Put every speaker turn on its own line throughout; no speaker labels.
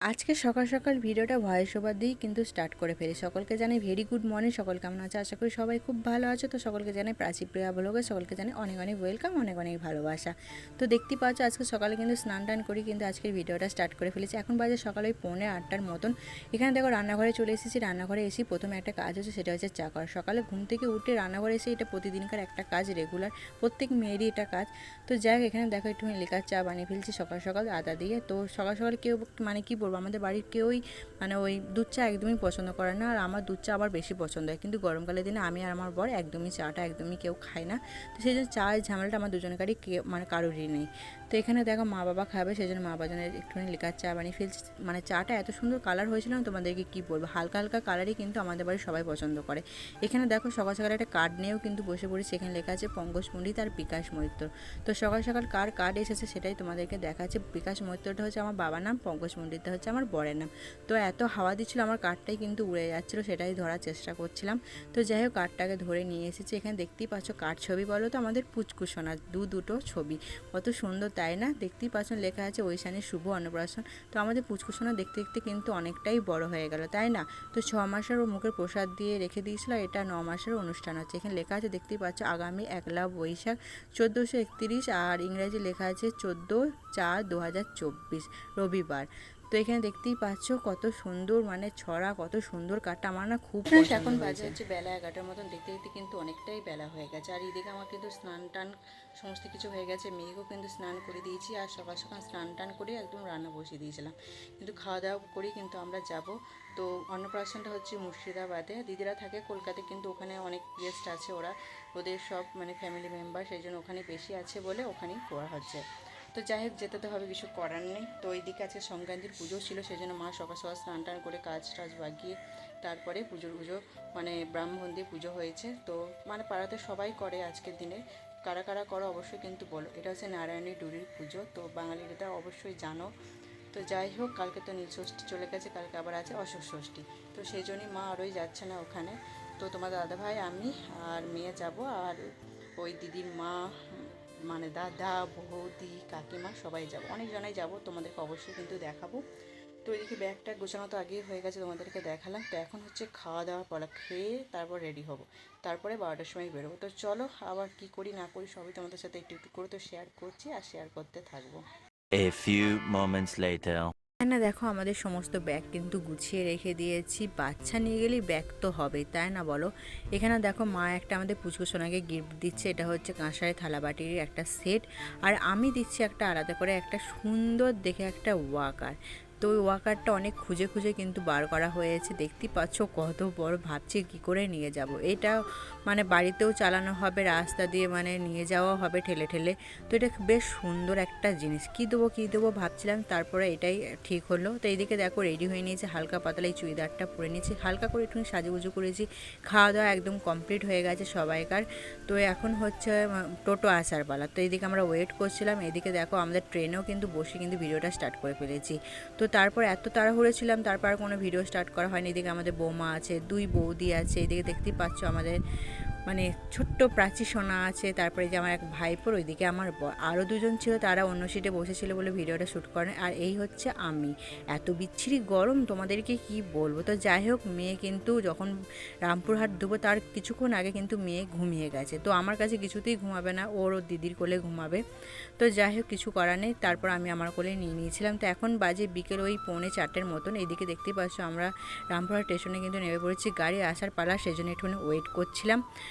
আজকে সকাল সকাল ভিডিওটা ভয়েস ওভার দিয়েই কিন্তু স্টার্ট করে ফেলি। সকলকে জানাই ভেরি গুড মর্নিং সকল কেমন আছে? আশা করি সবাই খুব ভালো আছে। তো সকলকে জানাই প্রাচী প্রিয়া ব্লগে সকলকে জানাই অনেক অনেক ওয়েলকাম অনেক অনেক ভালোবাসা। তো দেখতে পাচ্ছ আজকে সকালে কিন্তু স্নান টান করি কিন্তু আজকের ভিডিওটা স্টার্ট করে ফেলেছি। এখন বাজে সকালে ওই পৌনে আটটার মতন। এখানে দেখো রান্নাঘরে চলে এসেছি। রান্নাঘরে এসে প্রথমে একটা কাজ হচ্ছে, সেটা হচ্ছে চা করা। সকালে ঘুম থেকে উঠে রান্নাঘরে এসে এটা প্রতিদিনকার একটা কাজ রেগুলার প্রত্যেক মেয়েরই এটা কাজ। তো যাই এখানে দেখো একটু লেখার চা বানিয়ে ফেলছি সকাল সকাল আদা দিয়ে। তো সকাল সকাল কেউ মানে কি বলব আমাদের বাড়ির কেউই মানে ওই দুধ চা একদমই পছন্দ করে না, আর আমার দুধ চা আবার বেশি পছন্দ হয়। কিন্তু গরমকালের দিনে আমি আর আমার বর একদমই চাটা একদমই কেউ খায় না। তো সেই জন্য চায়ের ঝামেলাটা আমার দুজনকারই মানে কারোরই নেই। তো এখানে দেখো মা বাবা খাবে সেই জন্য মা বাবা জন্য একটুখানি লিকার চা বানিয়ে ফেলছি। মানে চাটা এত সুন্দর কালার হয়েছিল না তোমাদেরকে কী বলব? হালকা হালকা কালারই কিন্তু আমাদের বাড়ির সবাই পছন্দ করে। এখানে দেখো সকাল সকাল একটা কার্ড নিয়েও কিন্তু বসে পড়েছি। সেখানে লেখা আছে পঙ্কজ পণ্ডিত আর বিকাশ মৈত্র। তো সকাল সকাল কার কার্ড এসেছে সেটাই তোমাদেরকে দেখাচ্ছে। বিকাশ মৈত্রটা হচ্ছে আমার বাবার নাম, পঙ্কজ পণ্ডিতটা হচ্ছে আমার বরের নাম। তো এত হাওয়া দিচ্ছিল, আমার কার্ডটাই কিন্তু উড়ে যাচ্ছিল, সেটাই ধরার চেষ্টা করছিলাম। তো যাই হোক কার্ডটাকে ধরে নিয়ে এসেছি। এখানে দেখতেই পাচ্ছ কার্ড ছবি বলো তো, আমাদের পুচকুসোনা দু দুটো ছবি। কত সুন্দর তাই না? দেখতেই পাচ্ছেন লেখা আছে ঐশানের শুভ অন্নপ্রাশন। তো আমাদের পুচকুসোনা দেখতে দেখতে কিন্তু অনেকটাই বড় হয়ে গেল, তাই না? তো ছ মাসের ও মুখের প্রসাদ দিয়ে রেখে দিয়েছিল এটা ন মাসের অনুষ্ঠান হচ্ছে। এখানে লেখা আছে, দেখতেই পাচ্ছ, আগামী একলা বৈশাখ চোদ্দোশো একত্রিশ আর ইংরাজি লেখা আছে, চোদ্দ চার দু রবিবার। তো এখানে দেখতেই পাচ্ছ কত সুন্দর মানে ছড়া কত সুন্দর কাঠটা। আমার না খুব এখন বাজে হচ্ছে বেলা এগারোটার মতন। দেখতে দেখতে কিন্তু অনেকটাই বেলা হয়ে গেছে। আর এদিকে আমার কিন্তু স্নান টান সমস্ত কিছু হয়ে গেছে। মেয়েকেও কিন্তু স্নান করে দিয়েছি আর সকাল সকাল স্নান টান করে একদম রান্না বসিয়ে দিয়েছিলাম। কিন্তু খাওয়া দাওয়া করেই কিন্তু আমরা যাব। তো অন্নপ্রাশনটা হচ্ছে মুর্শিদাবাদে। দিদিরা থাকে কলকাতায় কিন্তু ওখানে অনেক গেস্ট আছে ওরা। ওদের সব মানে ফ্যামিলি মেম্বার সেই জন্য ওখানে বেশি আছে বলে ওখানেই করা হচ্ছে। তো যাই হোক, যেতে তো হবে, কিছু করার নেই। তো ওইদিকে আজকে সংক্রান্তির পুজো ছিল সেই জন্য মা সকাল সকাল স্নান টান করে কাজ টাজ বাগিয়ে তারপরে পুজোর পুজো মানে ব্রাহ্মণ দিয়ে পুজো হয়েছে। তো মানে পাড়াতে সবাই করে আজকের দিনে। কারা কারা করো অবশ্যই কিন্তু বলো। এটা হচ্ছে নারায়ণী ডুরির পুজো, তো বাঙালির এটা অবশ্যই জানো। তো যাই হোক, কালকে তো নীল ষষ্ঠী চলে গেছে, কালকে আবার আছে অশোক ষষ্ঠী। তো সেই জন্যই মা আরোই যাচ্ছে না ওখানে। তো তোমার দাদা ভাই আমি আর মেয়ে যাব, আর ওই দিদির মা মানে দাদা বৌদি কাকিমা সবাই যাব। অনেকজনাই যাব, তোমাদেরকে অবশ্যই কিন্তু দেখাবো। তো এদিকে ব্যাগটা গোছানো তো আগেই হয়ে গেছে, তোমাদেরকে দেখালাম। তো এখন হচ্ছে খাওয়া দাওয়া পড়া খেয়ে তারপর রেডি হব। তারপরে বারোটার সময় বেরোবো। তো চলো, আবার কি করি না করি সবই তোমাদের সাথে একটু একটু করে তো শেয়ার করছি আর শেয়ার করতে থাকব।
A few moments later.
এখানে দেখো, আমাদের সমস্ত ব্যাগ কিন্তু গুছিয়ে রেখে দিয়েছি। বাচ্চা নিয়ে গেলেই ব্যাগ তো হবেই, তাই না বলো? এখানে দেখো, মা একটা আমাদের পুচকু সোনাকে গিফট দিচ্ছে। এটা হচ্ছে কাঁসারে থালাবাটির একটা সেট আর আমি দিচ্ছি একটা আলাদা করে একটা সুন্দর দেখে একটা ওয়াকার। তো ওই ওয়াকারটা অনেক খুঁজে খুঁজে কিন্তু বার করা হয়েছে। দেখতে পাচ্ছ কত বড় ভাবছি কি করে নিয়ে যাব। এটা মানে বাড়িতেও চালানো হবে, রাস্তা দিয়ে মানে নিয়ে যাওয়া হবে ঠেলে ঠেলে। তো এটা বেশ সুন্দর একটা জিনিস। কী দেবো কী দেবো ভাবছিলাম, তারপরে এটাই ঠিক হলো। তো এইদিকে দেখো রেডি হয়ে নিয়েছে, হালকা পাতলা এই চুড়িদারটা পরে নিয়েছি। হালকা করে একটু সাজুগুজু করেছি। খাওয়া দাওয়া একদম কমপ্লিট হয়ে গেছে সবাইকার। তো এখন হচ্ছে টোটো আসার পালা। তো এইদিকে আমরা ওয়েট করছিলাম। এদিকে দেখো আমাদের ট্রেনেও কিন্তু বসে কিন্তু ভিডিওটা স্টার্ট করে ফেলেছি। তো তারপর এত তাড়াহুড়ো ছিলাম, তারপর কোনো ভিডিও স্টার্ট করা হয়নি। এদিকে আমাদের বোমা আছে, দুই বৌদি আছে, এদিকে দেখতেই পাচ্ছ আমাদের মানে ছোট্ট প্রাচী সোনা আছে, তারপরে যে আমার এক ভাইপোর ওইদিকে আমার আরও দুজন ছিল, তারা অন্য সিটে বসেছিল বলে ভিডিওটা শ্যুট করেন। আর এই হচ্ছে আমি। এত বিচ্ছিরি গরম, তোমাদেরকে কি বলব? তো যাই হোক, মেয়ে কিন্তু যখন রামপুরহাট ধুবো, তার কিছুক্ষণ আগে কিন্তু মেয়ে ঘুমিয়ে গেছে। তো আমার কাছে কিছুতেই ঘুমাবে না, ওর ও দিদির কোলে ঘুমাবে। তো যাই হোক, কিছু করার নেই। তারপর আমি আমার কোলে নিয়ে নিয়েছিলাম। তো এখন বাজে বিকেল ওই পৌনে চারটের মতন। এইদিকে দেখতেই পাচ্ছ আমরা রামপুরহাট স্টেশনে কিন্তু নেমে পড়েছি। গাড়ি আসার পালা সেজন্য একটুখানি ওয়েট করছিলাম।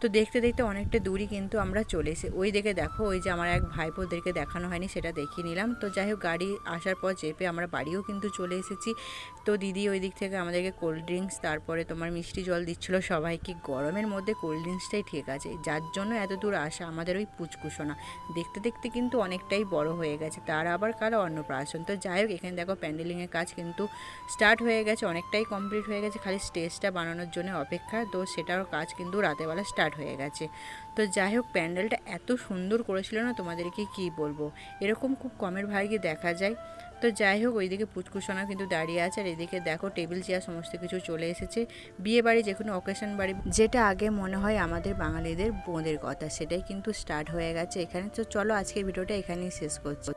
তো দেখতে দেখতে অনেকটা দূরই কিন্তু আমরা চলে এসে ওই দিকে দেখো, ওই যে আমার এক ভাইপোদেরকে দেখানো হয়নি, সেটা দেখিয়ে নিলাম। তো যাই হোক, গাড়ি আসার পর চেপে আমরা বাড়িও কিন্তু চলে এসেছি। তো দিদি ওই দিক থেকে আমাদেরকে কোল্ড ড্রিঙ্কস তারপরে তোমার মিষ্টি জল দিচ্ছিল সবাইকে। গরমের মধ্যে কোল্ড ড্রিঙ্কসটাই ঠিক আছে, যার জন্য এত দূর আসা আমাদের ওই পুচকুসোনা। দেখতে দেখতে কিন্তু অনেকটাই বড় হয়ে গেছে, তার আবার কালো অন্নপ্রাশন। তো যাই হোক, এখানে দেখো প্যান্ডেলিংয়ের কাজ কিন্তু স্টার্ট হয়ে গেছে, অনেকটাই কমপ্লিট হয়ে গেছে, খালি স্টেজটা বানানোর জন্য অপেক্ষা। তো সেটারও কাজ কিন্তু রাতেবেলা স্টার্ট হয়ে গেছে। তো যাই হোক প্যান্ডেলটা এত সুন্দর করেছিল না তোমাদেরকে কি বলব? এরকম খুব কমের ভাগে দেখা যায়। তো যাই হোক ওইদিকে পুচকুসোনা কিন্তু দাঁড়িয়ে আছে আর এদিকে দেখো টেবিল চেয়ার সমস্ত কিছু চলে এসেছে। বিয়ে বাড়ি যে কোনো অকেশন বাড়ি, যেটা আগে মনে হয় আমাদের বাঙালিদের বোঁদের কথা, সেটাই কিন্তু স্টার্ট হয়ে গেছে এখানে। তো চলো, আজকের ভিডিওটা এখানেই শেষ করছি।